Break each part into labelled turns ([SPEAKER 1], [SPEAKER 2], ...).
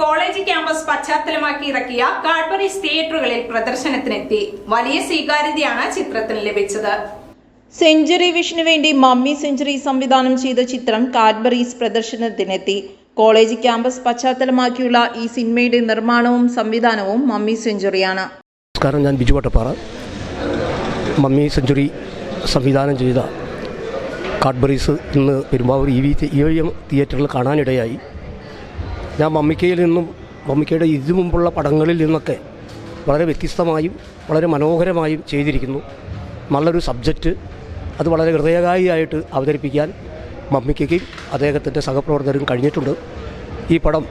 [SPEAKER 1] College campus പശ്ചാത്തലമാക്കി ഇറക്കിയ Cadbury's തിയേറ്ററുകളിൽ പ്രദർശനത്തിനെത്തി. വലിയ സ്വീകാര്യതയാണ് ചിത്രത്തിന് ലഭിച്ചത്.
[SPEAKER 2] സെഞ്ചുറി വിഷനു വേണ്ടി മമ്മി സെഞ്ചുറി സംവിധാനം ചെയ്ത ചിത്രം കാഡ്ബറീസ് പ്രദർശനത്തിനെത്തി. കോളേജ് ക്യാമ്പസ് പശ്ചാത്തലമാക്കിയുള്ള ഈ സിനിമയുടെ നിർമ്മാണവും സംവിധാനവും മമ്മി സെഞ്ചുറിയാണ്.
[SPEAKER 3] നമസ്കാരം ഞാൻ ബിജു വട്ടപ്പാറ. മമ്മി സെഞ്ചുറി സംവിധാനം ചെയ്ത കാഡ്ബറീസ് ഇന്ന് പെരുമ്പാവൂർ ഇ വി തിയേറ്ററിൽ കാണാനിടയായി. ഞാൻ മമ്മിക്കയിൽ നിന്നും മമ്മിക്കയുടെ ഇതിനു മുമ്പുള്ള പടങ്ങളിൽ നിന്നൊക്കെ വളരെ വ്യത്യസ്തമായും വളരെ മനോഹരമായും ചെയ്തിരിക്കുന്നു. നല്ലൊരു സബ്ജക്റ്റ്. അത് വളരെ ഹൃദയകായിട്ട് അവതരിപ്പിക്കാൻ മമ്മിക്കയ്ക്കും അദ്ദേഹത്തിന്റെ സഹപ്രവർത്തകരും കഴിഞ്ഞിട്ടുണ്ട്. ഈ പടം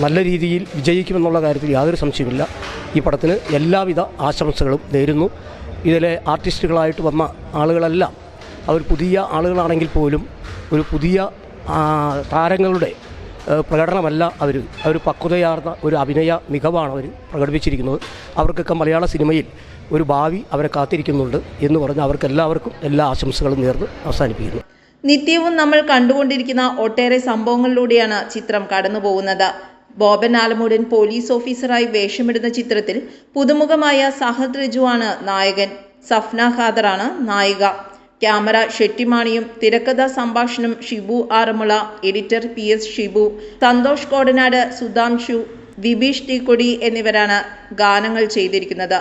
[SPEAKER 3] നല്ല രീതിയിൽ വിജയിക്കുമെന്നുള്ള കാര്യത്തിൽ യാതൊരു സംശയമില്ല ഈ പടത്തിന് എല്ലാവിധ ആശംസകളും നേരുന്നു. ഇതിലെ ആർട്ടിസ്റ്റുകളായിട്ട് വന്ന ആളുകളെല്ലാം അവർ പുതിയ ആളുകളാണെങ്കിൽ പോലും ഒരു പുതിയ താരങ്ങളുടെ പ്രകടനമല്ല അവർ അവർ പക്വതയാർന്ന ഒരു അഭിനയ മികവാണ് അവർ പ്രകടിപ്പിച്ചിരിക്കുന്നത്. അവർക്കൊക്കെ മലയാള സിനിമയിൽ ഒരു ഭാവി അവരെ കാത്തിരിക്കുന്നുണ്ട് എന്ന് പറഞ്ഞ് അവർക്ക് എല്ലാവർക്കും എല്ലാ ആശംസകളും നേർന്ന് അവസാനിപ്പിക്കുന്നു.
[SPEAKER 2] നിത്യവും നമ്മൾ കണ്ടുകൊണ്ടിരിക്കുന്ന ഒട്ടേറെ സംഭവങ്ങളിലൂടെയാണ് ചിത്രം കടന്നുപോകുന്നത്. ബോബൻ ആലമൂടൻ പോലീസ് ഓഫീസറായി വേഷമിടുന്ന ചിത്രത്തിൽ പുതുമുഖമായ സഹദ് റിജുവാണ് നായകൻ. സഫ്ന ഖാദറാണ് നായിക. ക്യാമറ ഷെട്ടിമാണിയും തിരക്കഥാ സംഭാഷണം Shibu Aranmula editor P S Shibu Santhosh Kodanad Sudhamshu Vibheesh Theekodi എന്നിവരാണ് ഗാനങ്ങൾ ചെയ്തിരിക്കുന്നത്.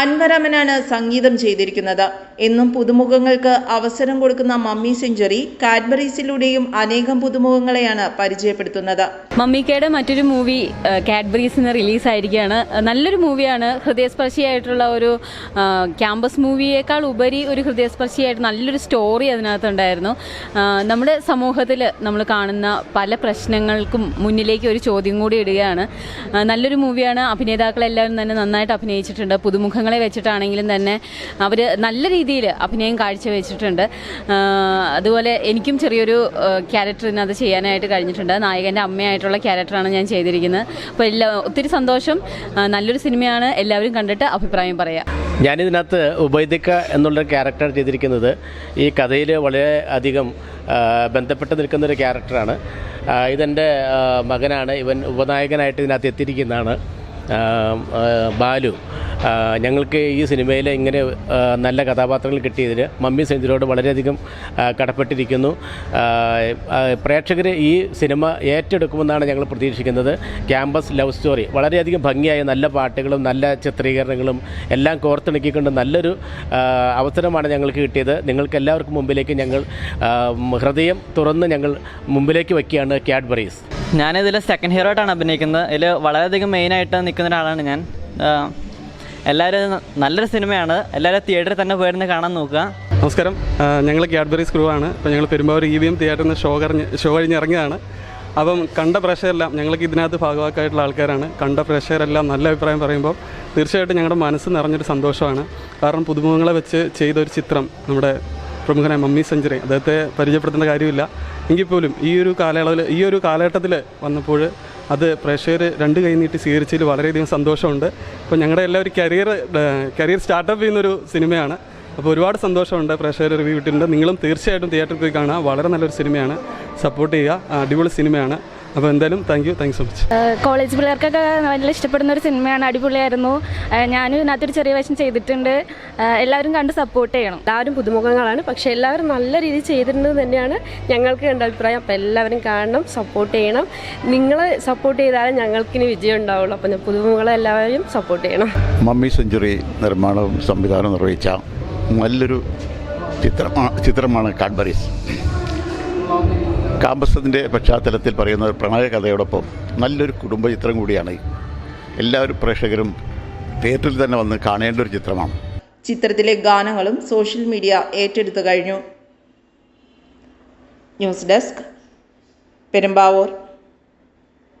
[SPEAKER 2] അൻവരമനാണ് സംഗീതം ചെയ്തിരിക്കുന്നത്. എന്നും പുതുമുഖങ്ങൾക്ക് അവസരം കൊടുക്കുന്ന മമ്മി സെഞ്ചുറി കാഡ്ബറീസിലൂടെയും അനേകം പുതുമുഖങ്ങളെയാണ് പരിചയപ്പെടുത്തുന്നത്.
[SPEAKER 4] മമ്മിക്കയുടെ മറ്റൊരു മൂവി കാഡ്ബറീസ് ഇന്ന് റിലീസായിരിക്കുകയാണ്. നല്ലൊരു മൂവിയാണ്. ഹൃദയസ്പർശിയായിട്ടുള്ള ഒരു ക്യാമ്പസ് മൂവിയേക്കാൾ ഉപരി ഒരു ഹൃദയസ്പർശിയായിട്ട് നല്ലൊരു സ്റ്റോറി അതിനകത്തുണ്ടായിരുന്നു. നമ്മുടെ സമൂഹത്തിൽ നമ്മൾ കാണുന്ന പല പ്രശ്നങ്ങൾക്കും മുന്നിലേക്ക് ഒരു ചോദ്യം കൂടി ഇടുകയാണ്. നല്ലൊരു മൂവിയാണ്. അഭിനേതാക്കളെല്ലാവരും തന്നെ നന്നായിട്ട് അഭിനയിച്ചിട്ടുണ്ട്. പുതുമുഖങ്ങളെ വെച്ചിട്ടാണെങ്കിലും തന്നെ അവർ നല്ല രീതിയിൽ അഭിനയം കാഴ്ചവെച്ചിട്ടുണ്ട്. അതുപോലെ എനിക്കും ചെറിയൊരു ക്യാരക്ടർ ഇതിനകത്ത് ചെയ്യാനായിട്ട് കഴിഞ്ഞിട്ടുണ്ട്. നായകന്റെ അമ്മയായിട്ടുള്ള ക്യാരക്ടറാണ് ഞാൻ ചെയ്തിരിക്കുന്നത്. അപ്പോൾ എല്ലാ ഒത്തിരി സന്തോഷം. നല്ലൊരു സിനിമയാണ്. എല്ലാവരും കണ്ടിട്ട് അഭിപ്രായം പറയാം.
[SPEAKER 5] ഞാനിതിനകത്ത് ഉബൈദിക്ക എന്നുള്ളൊരു ക്യാരക്ടർ ചെയ്തിരിക്കുന്നത് ഈ കഥയിൽ വളരെ അധികം ബന്ധപ്പെട്ട് നിൽക്കുന്ന ഒരു ക്യാരക്ടറാണ് ഇതെന്റെ മകനാണ്. ഇവൻ ഉപനായകനായിട്ട് ഇതിനകത്ത് എത്തിയിരിക്കുന്നതാണ്. ബാലു. ഞങ്ങൾക്ക് ഈ സിനിമയിൽ ഇങ്ങനെ നല്ല കഥാപാത്രങ്ങൾ കിട്ടിയതിന് മമ്മി സെഞ്ചുറിയോട് വളരെയധികം കടപ്പെട്ടിരിക്കുന്നു. പ്രേക്ഷകർ ഈ സിനിമ ഏറ്റെടുക്കുമെന്നാണ് ഞങ്ങൾ പ്രതീക്ഷിക്കുന്നത്. Campus love story. വളരെയധികം ഭംഗിയായ നല്ല പാട്ടുകളും നല്ല ചിത്രീകരണങ്ങളും എല്ലാം കോർത്തിണക്കിക്കൊണ്ട് നല്ലൊരു അവസരമാണ് ഞങ്ങൾക്ക് കിട്ടിയത്. നിങ്ങൾക്ക് എല്ലാവർക്കും മുമ്പിലേക്ക് ഞങ്ങൾ ഹൃദയം തുറന്ന് ഞങ്ങൾ മുമ്പിലേക്ക് വയ്ക്കുകയാണ് ക്യാഡ്ബറീസ്.
[SPEAKER 6] ഞാനിതിൽ സെക്കൻഡ് ഹീറോ ആയിട്ടാണ് അഭിനയിക്കുന്നത്. ഇതിൽ വളരെയധികം മെയിനായിട്ട് നിൽക്കുന്ന ഒരാളാണ് ഞാൻ. എല്ലാവരും നല്ലൊരു സിനിമയാണ്. എല്ലാവരും തിയേറ്ററിൽ തന്നെ പോയിരുന്ന് കാണാൻ നോക്കുക.
[SPEAKER 7] നമസ്കാരം. ഞങ്ങൾ കാഡ്ബറി സ്ക്രൂ ആണ്. അപ്പോൾ ഞങ്ങൾ പെരുമ്പാവൂർ ഇ വി എം തിയേറ്ററിൽ നിന്ന് ഷോ കഴിഞ്ഞ് ഷോ കഴിഞ്ഞ് ഇറങ്ങിയതാണ് അപ്പം കണ്ട പ്രേക്ഷകരെല്ലാം ഞങ്ങൾക്ക് ഇതിനകത്ത് ഭാഗവാക്കായിട്ടുള്ള ആൾക്കാരാണ്. കണ്ട പ്രേക്ഷകരെല്ലാം നല്ല അഭിപ്രായം പറയുമ്പോൾ തീർച്ചയായിട്ടും ഞങ്ങളുടെ മനസ്സ് നിറഞ്ഞൊരു സന്തോഷമാണ്. കാരണം പുതുമുഖങ്ങളെ വെച്ച് ചെയ്ത ഒരു ചിത്രം നമ്മുടെ പ്രമുഖനായ മമ്മി സെഞ്ചുറി അദ്ദേഹത്തെ പരിചയപ്പെടുത്തേണ്ട കാര്യമില്ല. എങ്കിൽ പോലും ഈ ഒരു കാലയളവിൽ ഈ ഒരു കാലഘട്ടത്തിൽ വന്നപ്പോൾ അത് പ്രേക്ഷകർ രണ്ട് കൈ നീട്ടി സ്വീകരിച്ചതിൽ വളരെയധികം സന്തോഷമുണ്ട്. അപ്പോൾ ഞങ്ങളുടെ എല്ലാവരും കരിയർ കരിയർ സ്റ്റാർട്ടപ്പ് ചെയ്യുന്നൊരു സിനിമയാണ്. അപ്പോൾ ഒരുപാട് സന്തോഷമുണ്ട് പ്രേക്ഷകർ റിവ്യൂ കിട്ടിയിട്ടുണ്ട്. നിങ്ങളും തീർച്ചയായിട്ടും തിയേറ്ററിൽ പോയി കാണുക. വളരെ നല്ലൊരു സിനിമയാണ്. സപ്പോർട്ട് ചെയ്യുക. അടിപൊളി സിനിമയാണ്. അപ്പോൾ എന്തായാലും thank you thank you so much
[SPEAKER 8] college പിള്ളേർക്കൊക്കെ നല്ല ഇഷ്ടപ്പെടുന്ന ഒരു സിനിമയാണ് അടിപൊളിയായിരുന്നു. ഞാനും ഇതിനകത്തൊരു ചെറിയ വശം ചെയ്തിട്ടുണ്ട്. എല്ലാവരും കണ്ട് സപ്പോർട്ട് ചെയ്യണം.
[SPEAKER 9] എല്ലാവരും പുതുമുഖങ്ങളാണ്. പക്ഷെ എല്ലാവരും നല്ല രീതിയിൽ ചെയ്തിട്ടുണ്ട് തന്നെയാണ് ഞങ്ങൾക്ക് കണ്ട അഭിപ്രായം. അപ്പോൾ എല്ലാവരും കാണണം സപ്പോർട്ട് ചെയ്യണം. നിങ്ങൾ സപ്പോർട്ട് ചെയ്താലേ ഞങ്ങൾക്കിനി വിജയം ഉണ്ടാവുള്ളൂ. അപ്പോൾ പുതുമുഖങ്ങളെ എല്ലാവരും സപ്പോർട്ട് ചെയ്യണം.
[SPEAKER 10] മമ്മി സെഞ്ചുറി നിർമ്മാണവും സംവിധാനവും നിർവഹിച്ച നല്ലൊരു ചിത്രം ചിത്രമാണ് കാഡ്ബറീസ്. കാമ്പസിന്റെ പശ്ചാത്തലത്തിൽ പറയുന്ന ഒരു പ്രണയ നല്ലൊരു കുടുംബ ചിത്രം കൂടിയാണ് എല്ലാവരും പ്രേക്ഷകരും തിയേറ്ററിൽ തന്നെ വന്ന് കാണേണ്ട ഒരു ചിത്രമാണ്.
[SPEAKER 2] ചിത്രത്തിലെ ഗാനങ്ങളും സോഷ്യൽ മീഡിയ ഏറ്റെടുത്തു കഴിഞ്ഞു. News desk Perumbavoor.